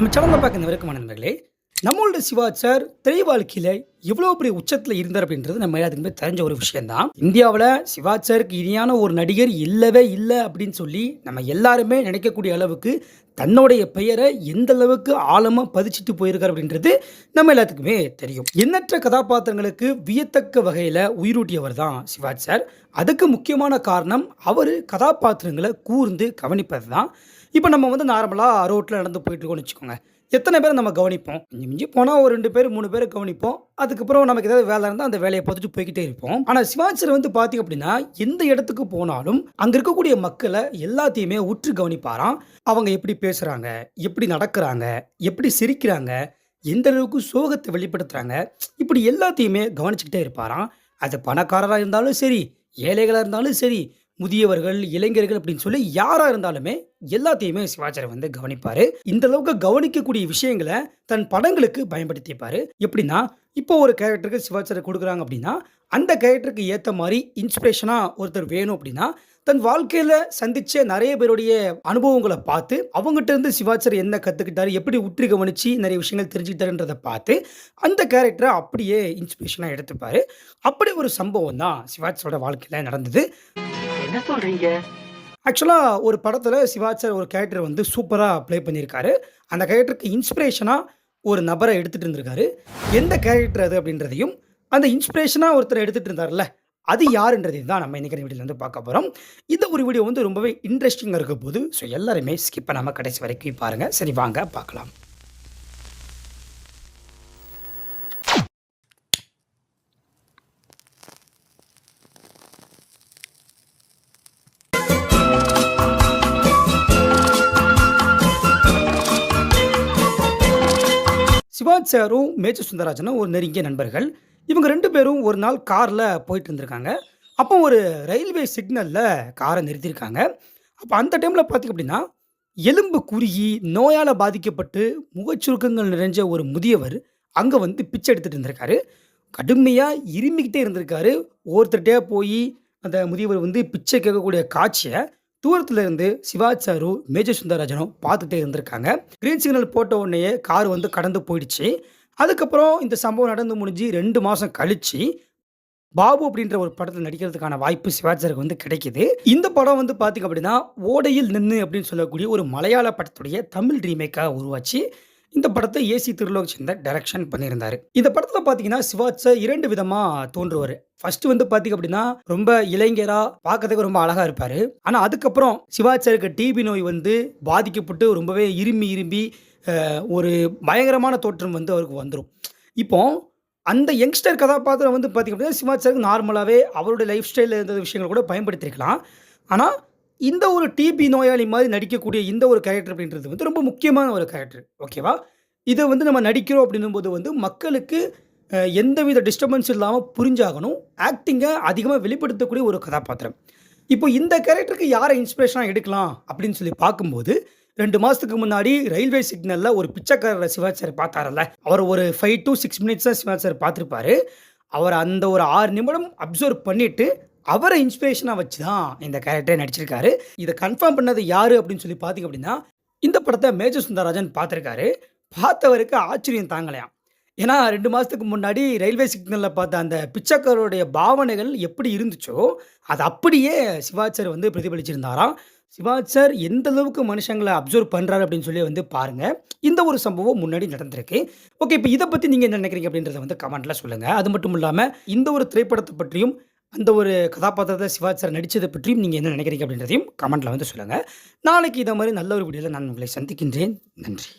நம்ம சேனலில் பார்க்க இந்த வரைக்கும் நண்பர்களே நம்மளோட சிவா சார் திரை வாழ்க்கையில் எவ்வளோ பெரிய உச்சத்தில் இருந்தார் அப்படின்றது நம்ம எல்லாத்துக்குமே தெரிஞ்ச ஒரு விஷயம்தான். இந்தியாவில் சிவா சாருக்கு இனியான ஒரு நடிகர் இல்லவே இல்லை அப்படின்னு சொல்லி நம்ம எல்லாருமே நினைக்கக்கூடிய அளவுக்கு தன்னுடைய பெயரை எந்த அளவுக்கு ஆழமாக பதிச்சிட்டு போயிருக்கார் அப்படின்றது நம்ம எல்லாத்துக்குமே தெரியும். எண்ணற்ற கதாபாத்திரங்களுக்கு வியத்தக்க வகையில் உயிரூட்டியவர் தான் சிவாஜ் சார். அதுக்கு முக்கியமான காரணம் அவர் கதாபாத்திரங்களை கூர்ந்து கவனிப்பது தான் இப்போ நம்ம வந்து நார்மலாக ரோட்டில் நடந்து போயிட்டு இருக்கோம்னு வச்சுக்கோங்க. எத்தனை பேரை நம்ம கவனிப்போம்? மிஞ்சி மிஞ்சி போனால் ஒரு ரெண்டு பேர் மூணு பேரை கவனிப்போம். அதுக்கப்புறம் நமக்கு ஏதாவது வேலை இருந்தால் அந்த வேலையை பார்த்துட்டு போய்கிட்டே இருப்போம். ஆனால் சிவாஜர் வந்து பார்த்தீங்க அப்படின்னா எந்த இடத்துக்கு போனாலும் அங்கே இருக்கக்கூடிய மக்களை எல்லாத்தையுமே உற்று கவனிப்பாராம். அவங்க எப்படி பேசுகிறாங்க எப்படி நடக்கிறாங்க எப்படி சிரிக்கிறாங்க எந்த அளவுக்கு சோகத்தை வெளிப்படுத்துகிறாங்க இப்படி எல்லாத்தையுமே கவனிச்சுக்கிட்டே இருப்பாராம். அது பணக்காரராக இருந்தாலும் சரி ஏழைகளாக இருந்தாலும் சரி முதியவர்கள் இளைஞர்கள் அப்படின்னு சொல்லி யாராக இருந்தாலுமே எல்லாத்தையுமே சிவாச்சாரி வந்து கவனிப்பார். இந்த அளவுக்கு கவனிக்கக்கூடிய விஷயங்களை தன் படங்களுக்கு பயன்படுத்திப்பார். எப்படின்னா இப்போ ஒரு கேரக்டருக்கு சிவாச்சாரி கொடுக்குறாங்க அப்படின்னா அந்த கேரக்டருக்கு ஏற்ற மாதிரி இன்ஸ்பிரேஷனாக ஒருத்தர் வேணும் அப்படின்னா தன் வாழ்க்கையில் சந்தித்த நிறைய பேருடைய அனுபவங்களை பார்த்து அவங்ககிட்ட இருந்து சிவாச்சாரி என்ன கற்றுக்கிட்டாரு எப்படி உற்று கவனித்து நிறைய விஷயங்கள் தெரிஞ்சுக்கிட்டாருன்றதை பார்த்து அந்த கேரக்டரை அப்படியே இன்ஸ்பிரேஷனாக எடுத்துப்பார். அப்படி ஒரு சம்பவம் தான் சிவாச்சாரோட வாழ்க்கையில் நடந்தது. என்ன சொல்றீங்க? ஆக்சுவலாக ஒரு படத்தில் சிவாச்சார் ஒரு கேரக்டர் வந்து சூப்பராக ப்ளே பண்ணியிருக்காரு. அந்த கேரக்டருக்கு இன்ஸ்பிரேஷனாக ஒரு நபரை எடுத்துகிட்டு இருந்திருக்காரு. எந்த கேரக்டர் அது அப்படின்றதையும் அந்த இன்ஸ்பிரேஷனாக ஒருத்தர் எடுத்துகிட்டு இருந்தார்ல அது யாருன்றதையும் தான் நம்ம இன்றைக்கிற வீடியோவில் வந்து பார்க்க போகிறோம் இந்த ஒரு வீடியோ வந்து ரொம்பவே இன்ட்ரெஸ்டிங்காக இருக்க போது ஸோ எல்லாருமே ஸ்கிப் பண்ணாமல் கடைசி வரைக்கும் பாருங்கள் சரி வாங்க பார்க்கலாம். சிவாஜ் சாரும் மேஜர் சுந்தராஜனும் ஒரு நெருங்கிய நண்பர்கள். இவங்க ரெண்டு பேரும் ஒரு நாள் காரில் போயிட்டு இருந்திருக்காங்க. அப்போ ஒரு ரயில்வே சிக்னலில் காரை நிறுத்தியிருக்காங்க. அப்போ அந்த டைமில் பார்த்திங்க அப்படின்னா எலும்பு குறுகி நோயால் பாதிக்கப்பட்டு முகச்சுருக்கங்கள் நிறைஞ்ச ஒரு முதியவர் அங்கே வந்து பிச்சை எடுத்துகிட்டு இருந்திருக்காரு. கடுமையாக இருமிக்கிட்டே இருந்திருக்காரு. ஒருத்தர்கிட்டே போய் அந்த முதியவர் வந்து பிச்சை கேட்கக்கூடிய காட்சியை தூரத்துல இருந்து சிவாச்சாரு மேஜர் சுந்தரராஜனும் பார்த்துட்டே இருந்திருக்காங்க. கிரீன் சிக்னல் போட்ட உடனேயே கார் வந்து கடந்து போயிடுச்சு. அதுக்கப்புறம் இந்த சம்பவம் நடந்து முடிஞ்சு ரெண்டு மாதம் கழிச்சு பாபு அப்படின்ற ஒரு படத்தில் நடிக்கிறதுக்கான வாய்ப்பு சிவாஜி சாருக்கு வந்து கிடைக்குது. இந்த படம் வந்து பார்த்திங்க அப்படின்னா ஓடையில் நின்று அப்படின்னு சொல்லக்கூடிய ஒரு மலையாள படத்துடைய தமிழ் ரீமேக்காக உருவாச்சு. இந்த படத்தை ஏசி திருலோக் சேர்ந்த டைரக்ஷன் பண்ணியிருந்தாரு. இந்த படத்தில் பார்த்தீங்கன்னா சிவாஜ் இரண்டு விதமாக தோன்றுவார். ஃபர்ஸ்ட் வந்து பார்த்தீங்க அப்படின்னா ரொம்ப இளைஞரா பார்க்கறதுக்கு ரொம்ப அழகா இருப்பாரு. ஆனால் அதுக்கப்புறம் சிவாச்சாருக்கு டிபி நோய் வந்து பாதிக்கப்பட்டு ரொம்பவே இரும்பி இரும்பி ஒரு பயங்கரமான தோற்றம் வந்து அவருக்கு வந்துடும் இப்போ அந்த யங்ஸ்டர் கதாபாத்திரம் வந்து பார்த்திங்க அப்படின்னா சிவாஜி நார்மலாகவே அவருடைய லைஃப் ஸ்டைலில் இருந்த விஷயங்கள் கூட பயன்படுத்தியிருக்கலாம் ஆனால் இந்த ஒரு டிபி நோயாளி மாதிரி நடிக்கக்கூடிய இந்த ஒரு கேரக்டர் அப்படின்றது வந்து ரொம்ப முக்கியமான ஒரு கேரக்டர் ஓகேவா இதை வந்து நம்ம நடிக்கிறோம் அப்படின்னும் போது வந்து மக்களுக்கு எந்தவித டிஸ்டர்பன்ஸ் இல்லாமல் புரிஞ்சாகணும். ஆக்டிங்கை அதிகமாக வெளிப்படுத்தக்கூடிய ஒரு கதாபாத்திரம். இப்போ இந்த கேரக்டருக்கு யாரை இன்ஸ்பிரேஷனாக எடுக்கலாம் அப்படின்னு சொல்லி பார்க்கும்போது ரெண்டு மாதத்துக்கு முன்னாடி ரயில்வே சிக்னலில் ஒரு பிச்சைக்காரர் சிவாஜி சார் பார்த்தாரல்ல. அவர் ஒரு ஃபைவ் டு சிக்ஸ் மினிட்ஸ் தான் சார் பார்த்துருப்பாரு. அவர் அந்த ஒரு ஆறு நிமிடம் அப்சர்வ் பண்ணிவிட்டு அவரை இன்ஸ்பிரேஷனாக வச்சு தான் இந்த கேரக்டரை நடிச்சிருக்காரு. இதை கன்ஃபார்ம் பண்ணது யார் அப்படின்னு சொல்லி பார்த்தீங்க அப்படின்னா இந்த படத்தை மேஜர் சுந்தரராஜன் பார்த்துருக்காரு. பார்த்தவருக்கு ஆச்சரியம் தாங்கலையாம் ஏன்னா ரெண்டு மாதத்துக்கு முன்னாடி ரயில்வே சிக்னலில் பார்த்த அந்த பிச்சைக்காரருடைய பாவனைகள் எப்படி இருந்துச்சோ அது அப்படியே சிவாஜ் சார் வந்து பிரதிபலிச்சிருந்தாராம். சிவாஜ் சார் எந்த அளவுக்கு மனுஷங்களை அப்சர்வ் பண்ணுறாரு அப்படின்னு சொல்லி வந்து பாருங்கள் இந்த ஒரு சம்பவம் முன்னாடி நடந்திருக்கு. ஓகே இப்போ இதை பற்றி நீங்கள் என்ன நினைக்கிறீங்க அப்படின்றத வந்து கமெண்ட்டில் சொல்லுங்கள் அது மட்டும் இல்லாமல் இந்த ஒரு திரைப்படத்தை பற்றியும் அந்த ஒரு கதாபாத்திரத்தை சிவாஜ் சார் நடித்ததை பற்றியும் நீங்கள் என்ன நினைக்கிறீங்க அப்படின்றதையும் கமெண்ட்டில் வந்து சொல்லுங்கள் நாளைக்கு இதை மாதிரி நல்ல ஒரு வீடியோவில் நான் உங்களை சந்திக்கின்றேன். நன்றி.